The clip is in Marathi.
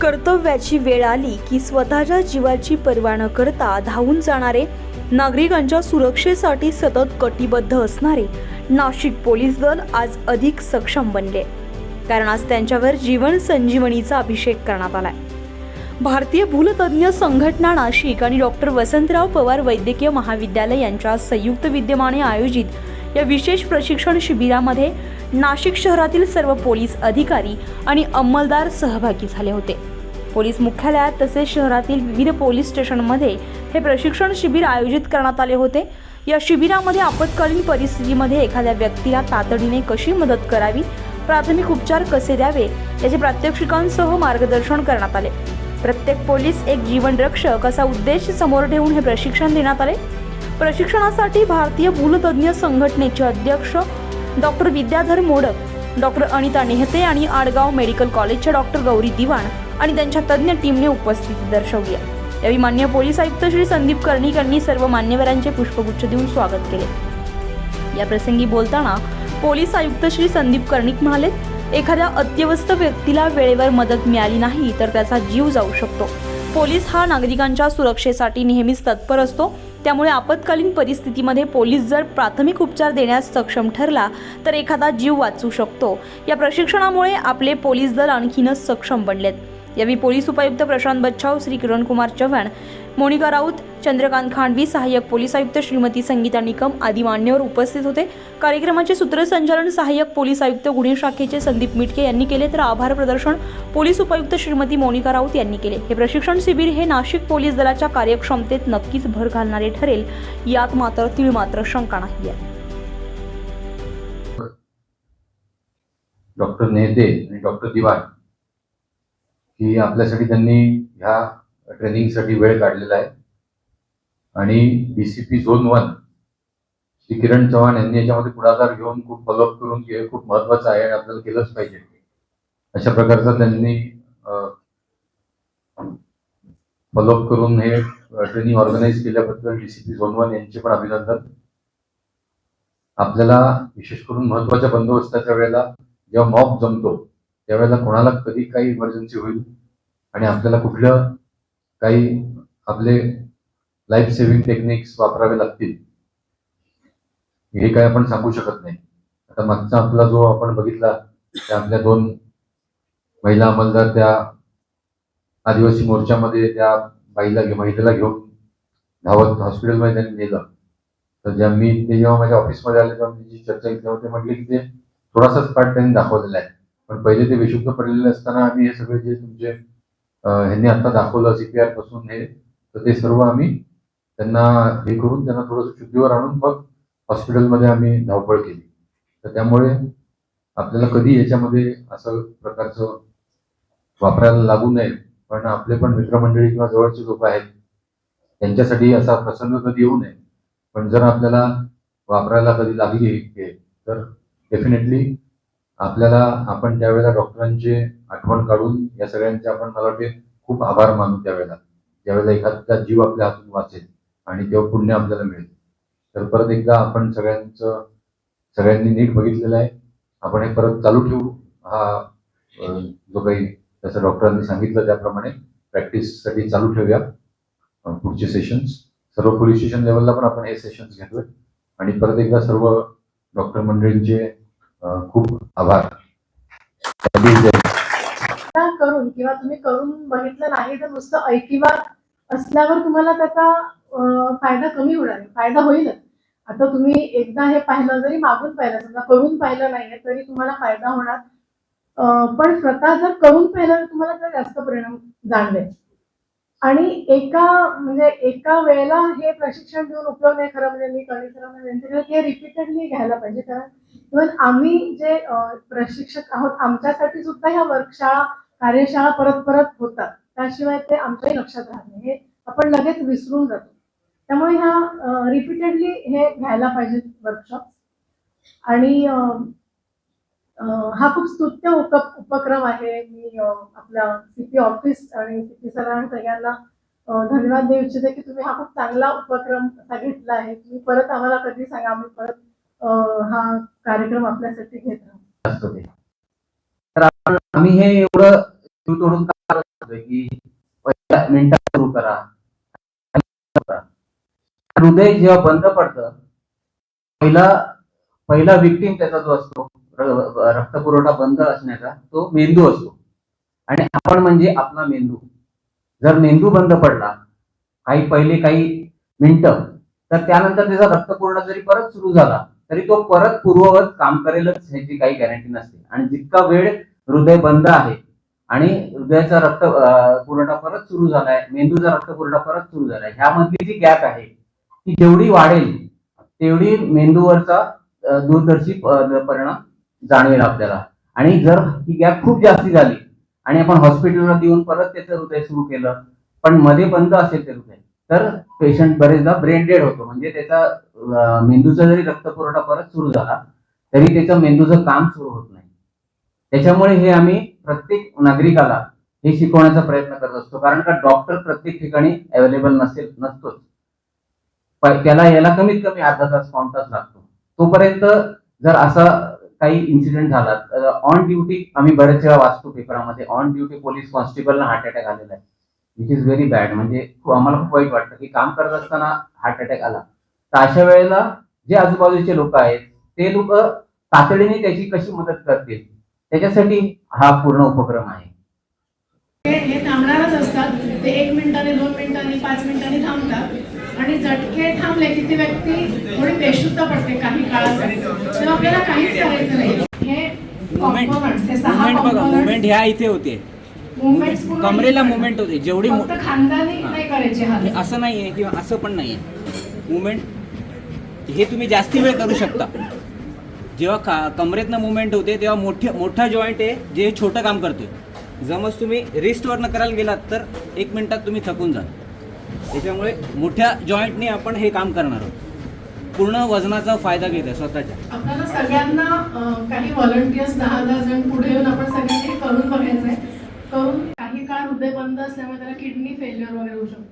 कर्तव्याची वेळ आली की स्वतःच्या जीवाची पर्वा न करता धावून जाणारे नागरिकांच्या सुरक्षेसाठी सतत कटिबद्ध असणारे नाशिक पोलीस दल आज अधिक सक्षम बनले. कारण आज त्यांच्यावर जीवन संजीवनीचा अभिषेक करण्यात आलाय. भारतीय भूलतज्ञ संघटना नाशिक आणि डॉक्टर वसंतराव पवार वैद्यकीय महाविद्यालय यांच्या संयुक्त विद्यमाने आयोजित या विशेष प्रशिक्षण शिबिरामध्ये नाशिक शहरातील सर्व पोलीस अधिकारी आणि अंमलदार सहभागी झाले होते. पोलीस मुख्यालयात तसेच शहरातील विविध पोलीस स्टेशनमध्ये हे प्रशिक्षण शिबिर आयोजित करण्यात आले होते. या शिबिरामध्ये आपत्कालीन परिस्थितीमध्ये एखाद्या व्यक्तीला तातडीने कशी मदत करावी प्राथमिक उपचार कसे द्यावे याचे प्रात्यक्षिकांसह मार्गदर्शन करण्यात आले. प्रत्येक पोलीस एक जीवनरक्षक असा उद्देश समोर ठेवून हे प्रशिक्षण देण्यात आले. प्रशिक्षणासाठी भारतीय भूलतज्ञ संघटनेचे अध्यक्ष डॉक्टर विद्याधर मोडक डॉक्टर अनिता नेहते आणि आडगाव मेडिकल कॉलेजच्या डॉक्टर गौरी दिवाण आणि त्यांच्या तज्ज्ञ टीमने उपस्थिती दर्शवली आहे. यावेळी मान्य पोलीस आयुक्त श्री संदीप कर्णिक यांनी सर्व मान्यवरांचे पुष्पगुच्छ देऊन स्वागत केले. या प्रसंगी बोलताना पोलीस आयुक्त श्री संदीप कर्णिक म्हणाले एखाद्या अत्यवस्थ व्यक्तीला वेळेवर मदत मिळाली नाही तर त्याचा जीव जाऊ शकतो. पोलीस हा नागरिकांच्या सुरक्षेसाठी नेहमीच तत्पर असतो त्यामुळे आपत्कालीन परिस्थितीमध्ये पोलीस जर प्राथमिक उपचार देण्यास सक्षम ठरला तर एखादा जीव वाचू शकतो. या प्रशिक्षणामुळे आपले पोलीस दल आणखीनच सक्षम बनलेत. यावेळी पोलीस उपायुक्त प्रशांत बच्छाव श्री किरणकुमार चव्हाण मोनिका राऊत चंद्रकांत खांडवी सहाय्यक पोलीस आयुक्त श्रीमती संगीता निकम आदी मान्यवर उपस्थित होते. कार्यक्रमाचे सूत्रसंचालन सहाय्यक पोलीस आयुक्त गुन्हे शाखेचे संदीप मिटके यांनी केले तर आभार प्रदर्शन पोलीस उपायुक्त श्रीमती मोनिका राऊत यांनी केले. हे प्रशिक्षण शिबिर हे नाशिक पोलीस दलाच्या कार्यक्षमतेत नक्कीच भर घालणारे ठरेल यात मात्र तीळ मात्र शंका नाही आहे. डॉक्टर नेहते आणि डॉक्टर दिवाण की आपल्यासाठी त्यांनी ह्या ट्रेनिंगसाठी वेळ काढलेला आहे. आणि DCP zone one Shri Kiran Chavan यांनी याच्यामध्ये पुढाकार घेऊन खूप फॉलोअप करून खूप महत्वाचं आहे आणि आपल्याला केलंच पाहिजे. अशा प्रकारचा त्यांनी फॉलोअप करून हे ट्रेनिंग ऑर्गनाईज केल्याबद्दल डीसीपी झोन वन यांचे पण अभिनंदन. आपल्याला विशेष करून महत्त्वाच्या बंदोबस्ताच्या वेळेला जेव्हा मॉब जमतो त्यावेळेला कोणाला कधी काही इमर्जन्सी होईल आणि आपल्याला कुठलं काही आपले लाईफ सेव्हिंग टेक्निक्स वापरावे लागतील. हे काय आपण सांगू शकत नाही. आता मागचा आपला जो आपण बघितला त्या आपल्या दोन महिला अंमलदार त्या आदिवासी मोर्चामध्ये त्या बाईला महिलेला घेऊन धावत हॉस्पिटलमध्ये त्यांनी नेलं. तर जेव्हा मी ते जेव्हा माझ्या ऑफिसमध्ये आले तेव्हा मी जी चर्चा केली तेव्हा ते म्हटले की ते थोडासाच पार्ट त्यांनी दाखवलेला आहे. पण पहिले ते विशुद्ध पडलेले असताना आम्ही हे सगळे जे तुमचे ह्यांनी आता दाखवलं सीपीआरपासून हे. तर ते सर्व आम्ही त्यांना हे करून त्यांना थोडंसं शुद्धीवर आणून मग हॉस्पिटलमध्ये आम्ही धावपळ केली. तर त्यामुळे आपल्याला कधी याच्यामध्ये असं प्रकारचं वापरायला लागू नये पण आपले पण मित्रमंडळी किंवा जवळचे लोक आहेत त्यांच्यासाठी असा प्रसंग कधी येऊ नये. पण जर आपल्याला वापरायला कधी लागली तर डेफिनेटली आपल्याला आपण त्यावेळेला डॉक्टरांचे आठवण काढून या सगळ्यांचे आपण मला वाटते खूप आभार मानू त्यावेळेला. ज्यावेळेला एखादा जीव आपल्या हातून वाचेल आणि तेव्हा पुण्य आपल्याला मिळेल. तर परत एकदा आपण सगळ्यांचं सगळ्यांनी नीट बघितलेलं आहे. आपण हे परत चालू ठेवू. हा जो काही जसं डॉक्टरांनी सांगितलं त्याप्रमाणे प्रॅक्टिससाठी चालू ठेवूया. पुढचे सेशन्स सर्व पोलीस स्टेशन लेवलला पण आपण हे सेशन्स घेतोय. आणि परत एकदा सर्व डॉक्टर मंडळींचे खूप आभार. करून किंवा तुम्ही करून बघितलं नाही तर नुसतं ऐकिवा असल्यावर तुम्हाला त्याचा फायदा कमी होणार फायदा होईलच. आता तुम्ही एकदा हे पाहिलं जरी मागून पाहिलं समजा करून पाहिलं नाहीये तरी तुम्हाला फायदा होणार. पण स्वतः जर करून पाहिलं तर तुम्हाला जास्त परिणाम जाणवेल. आणि एका म्हणजे एका वेळेला हे प्रशिक्षण देऊन उपयोग नाही खरं म्हणजे मी कळी खरं म्हणजे हे रिपीटेडली घ्यायला पाहिजे. कारण इव्हन आम्ही जे प्रशिक्षक आहोत आमच्यासाठी सुद्धा ह्या वर्कशाळा कार्यशाळा परत परत होतात. त्याशिवाय ते आमच्याही लक्षात राहत नाही. हे आपण लगेच विसरून जातो. त्यामुळे ह्या रिपीटेडली हे घ्यायला पाहिजे वर्कशॉप आणि हा खूप स्तुत्य उप उपक्रम आहे. मी आपल्या सिटी ऑफिस आणि सिटी सरांना सगळ्यांना धन्यवाद देऊ इच्छिते की तुम्ही हा खूप चांगला उपक्रम असा घेतला आहे. तुम्ही परत आम्हाला कधी सांगा? आम्ही परत हा कार्यक्रम आपल्यासाठी घेत राहतो तर आपण आम्ही हे एवढं जीव तोडून की मिनिटात सुरू करा. हृदय जेव्हा बंद पडतं पहिला पहिला विक्टीम त्याचा जो असतो रक्त रक्तपुरवठा बंद असण्याचा तो मेंदू असतो. आणि आपण म्हणजे आपला मेंदू. जर मेंदू बंद पडला काही पहिले काही मिनिटं तर त्यानंतर त्याचा रक्त पुरवठा जरी परत सुरू झाला तरी तो परत पूर्ववत काम करेलच ह्याची काही गॅरंटी नसते. आणि जितका वेळ हृदय बंद आहे आणि हृदयाचा रक्त पुरवठा परत सुरू झालाय मेंदूचा रक्त पुरवठा परत सुरू झालाय ह्यामधली जी गॅप आहे ती जेवढी वाढेल तेवढी मेंदूवरचा दूरदर्शी परिणाम जाणवेल आपल्याला. आणि जर ही गॅप खूप जास्ती झाली आणि आपण हॉस्पिटलला देऊन परत त्याचं हृदय सुरू केलं पण मध्ये बंद असेल ते हृदय तर पेशंट बरेचदा ब्रेन डेड होतो. म्हणजे त्याचा मेंदूचा जरी रक्तपुरवठा परत सुरू झाला तरी त्याचं मेंदूचं काम सुरू होत नाही. त्याच्यामुळे हे आम्ही प्रत्येक नागरिकाला हे शिकवण्याचा प्रयत्न करत असतो. कारण का डॉक्टर प्रत्येक ठिकाणी अवेलेबल नसेल नसतोच. त्याला याला कमीत कमी अर्धा तास पाऊन तास लागतो. तोपर्यंत जर असा काही इन्सिडेंट झाला ऑन ड्युटी आम्ही बरेच वेळा वाचतो पेपरामध्ये ऑन ड्युटी पोलीस कॉन्स्टेबलला हार्ट अटॅक आलेला आहे. विच इज व्हेरी बॅड म्हणजे खूप- आम्हाला खूप वाईट वाटतं की काम करत असताना हार्ट अटॅक आला. तर अशा वेळेला जे आजूबाजूचे लोक आहेत ते लोक तातडीने त्याची कशी मदत करतील? त्याच्यासाठी हा पूर्ण उपक्रम आहे. हे हे थांबणारच असतात. ते एक मिनिटाने दोन मिनिटांनी पाच मिनिटांनी थांबतात. आणि झटके थांबले की ती व्यक्ती थोडी बेशुद्ध पडते काही काळासाठी. तेव्हा आपल्याला काहीच करायचं नाही. हे components, हे सहा मुवमेंट ह्या इथे होते. कमरेला मुवमेंट होते. जेवढी मु- फक्त खांदाने नाही करायचे हे हात असं नाही आहे किंवा असं पण नाही आहे. मुवमेंट हे तुम्ही जास्ती वेळ करू शकता. जेव्हा का कमरेतनं मुवमेंट होते तेव्हा मोठे मोठा जॉईंट आहे जे छोटं काम करतोय. जमच तुम्ही रिस्टवरनं करायला गेलात तर एक मिनिटात तुम्ही थकून जाल. त्याच्यामुळे मोठ्या जॉईंटने आपण हे काम करणार आहोत. पूर्ण वजनाचा फायदा घेत आहे स्वतःच्या. आपल्याला सगळ्यांना अं, काही व्हॉलंटियर्स दहा दहा जण पुढे येऊन आपण सगळ्यांनी करून बघायचंय. करून काही काळ हृदय बंद असल्यामुळे त्याला किडनी फेल्युअर वगैरे होऊ शकतो.